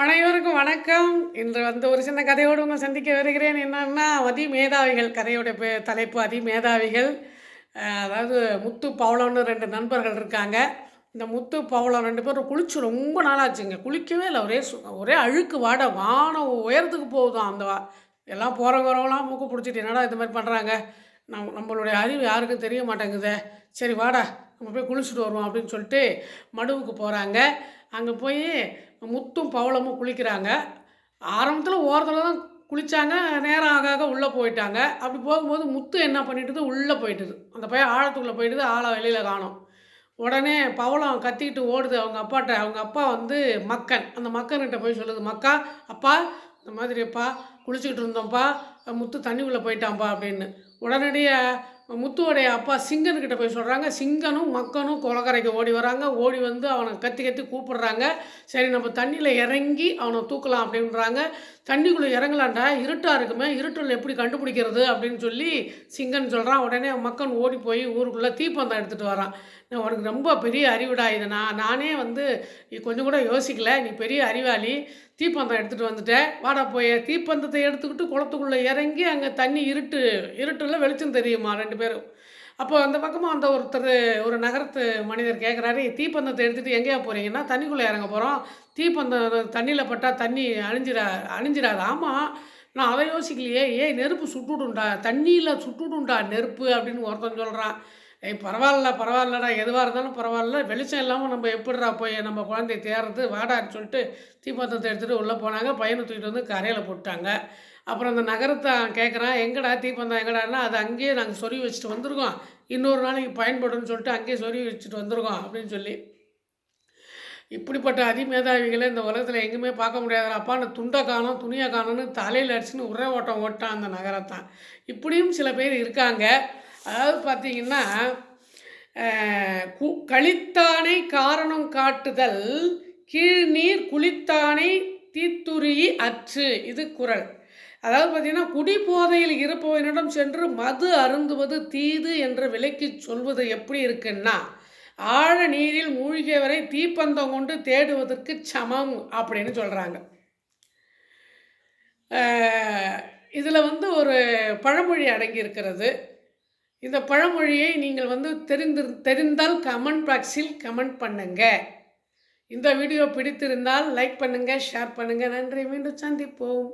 அனைவருக்கும் வணக்கம். இன்று வந்து ஒரு சின்ன கதையோடு உங்களை சந்திக்க வருகிறேன். என்னன்னா அதி மேதாவிகள் கதையோட பே தலைப்பு அதி மேதாவிகள் அதாவது முத்து பவளம்னு ரெண்டு நண்பர்கள் இருக்காங்க. இந்த முத்து பவளம் ரெண்டு பேரும் குளிச்சு ரொம்ப நாளாச்சுங்க. குளிக்கவே இல்லை. ஒரே ஒரே அழுக்கு வாட. வானம் உயரத்துக்கு போகுதான் அந்த வா- எல்லாம் போகிறவங்கிறவங்களாம் மூக்கு பிடிச்சிட்டு என்னடா இது மாதிரி பண்ணுறாங்க நம் நம்மளுடைய அறிவு யாருக்கும் தெரிய மாட்டேங்குதே. சரி வாடா நம்ம போய் குளிச்சுட்டு வருவோம் அப்படின்னு சொல்லிட்டு மடுவுக்கு போகிறாங்க அங்கே போய் முத்தும் பவளமும் குளிக்கிறாங்க. ஆரம்பத்தில் ஓரத்தில் தான் குளித்தாங்க நேரம் ஆக ஆக உள்ளே போயிட்டாங்க. அப்படி போகும்போது முத்து என்ன பண்ணிட்டுது? உள்ளே போயிட்டுது. அந்த பையன் ஆழத்துக்குள்ளே போயிட்டுது ஆழம் வெளியில் காணும். உடனே பவளம் கத்திக்கிட்டு ஓடுது. அவங்க அப்பாட்ட அவங்க அப்பா வந்து மக்கன். அந்த மக்கன்கிட்ட போய் சொல்லுது மக்கா அப்பா இந்த மாதிரிப்பா குளிச்சுக்கிட்டு இருந்தோம்ப்பா முத்து தண்ணிக்குள்ளே போயிட்டான்ப்பா அப்படின்னு. உடனடியாக முத்துவோடைய அப்பா சிங்கன்கிட்ட போய் சொல்கிறாங்க சிங்கனும் மக்கனும் குளக்கரைக்கு ஓடி வராங்க. ஓடி வந்து அவனை கத்தி கத்தி கூப்பிடுறாங்க. சரி நம்ம தண்ணியில் இறங்கி அவனை தூக்கலாம் அப்படின்றாங்க. தண்ணிக்குள்ளே இறங்கலாண்டா இருட்டாக இருக்குமே. இருட்டில் எப்படி கண்டுபிடிக்கிறது அப்படின்னு சொல்லி சிங்கன் சொல்கிறான் உடனே மக்கன் ஓடி போய் ஊருக்குள்ளே தீப்பந்தம் எடுத்துகிட்டு வரான். நான் உனக்கு ரொம்ப பெரிய அறிவுடா இது. நான் நானே வந்து நீ கொஞ்சம் கூட யோசிக்கல. நீ பெரிய அறிவாளி. தீப்பந்தம் எடுத்துகிட்டு வந்துட்டேன் வாடா போய். தீப்பந்தத்தை எடுத்துக்கிட்டு குளத்துக்குள்ளே இறங்கி அங்கே தண்ணி இருட்டு இருட்டில் வெளிச்சம் தெரியுமா? ரெண்டு பேரும். அப்போ அந்த பக்கமாக அந்த ஒருத்தர் ஒரு நகரத்து மனிதர் கேட்குறாரு தீப்பந்தத்தை எடுத்துகிட்டு எங்கேயா போகிறீங்கன்னா தண்ணிக்குள்ளே இறங்க போகிறோம் தீப்பந்தம் தண்ணியில் பட்டால் தண்ணி அழிஞ்சிடா அழிஞ்சிடாது ஆமாம் நான் அதை யோசிக்கலையே. ஏய் நெருப்பு சுட்டுடுண்டா தண்ணியில் சுட்டுடுண்டா நெருப்பு அப்படின்னு ஒருத்தன் சொல்கிறான் ஏய் பரவாயில்ல பரவாயில்லடா. எதுவாக இருந்தாலும் பரவாயில்ல. வெளிச்சம் இல்லாமல் நம்ம எப்படிடா போய் நம்ம குழந்தைய தேர்றது வாடான்னு சொல்லிட்டு தீப்பந்தத்தை எடுத்துகிட்டு உள்ளே போனாங்க. பையனை தூக்கிட்டு வந்து கரையில் போட்டாங்க அப்புறம் அந்த நகரத்தை கேட்குறான் எங்கடா தீப்பந்தம் எங்கடான்னா அது அங்கேயே நாங்கள் சொருவி வச்சுட்டு வந்திருக்கோம். இன்னொரு நாளைக்கு பயன்படும்னு சொல்லிட்டு அங்கேயே சொருவி வச்சுட்டு வந்திருக்கோம் அப்படின்னு சொல்லி. இப்படிப்பட்ட அதிமேதாவிகளை இந்த உலகத்தில் எங்கேயுமே பார்க்க முடியாதுல அப்பான்னு துண்டை காணும் துணியை காணும்னு தலையில் அடிச்சுன்னு உரை ஓட்டம் ஓட்டான் அந்த நகரத்தான். இப்படியும் சில பேர் இருக்காங்க. அதாவது பார்த்தீங்கன்னா கு- கழித்தானை காரணம் காட்டுதல் கீழ்நீர் குளித்தானை தீத்துரி அற்று இது குறள் அதாவது பார்த்தீங்கன்னா குடிபோதையில் இருப்பவனிடம் சென்று மது அருந்துவது தீது என்று விலைக்கு சொல்வது எப்படி இருக்குன்னா ஆழ நீரில் மூழ்கியவரை தீப்பந்தம் கொண்டு தேடுவதற்கு சமம் அப்படின்னு சொல்கிறாங்க இதில் வந்து ஒரு பழமொழி அடங்கி இருக்கிறது இந்த பழமொழியை நீங்கள் வந்து தெரிந்து தெரிந்தால் கமெண்ட் பாக்ஸில் கமெண்ட் பண்ணுங்க. இந்த வீடியோ பிடித்திருந்தால் லைக் பண்ணுங்கள் ஷேர் பண்ணுங்கள் நன்றி. மீண்டும் சந்திப்போம்.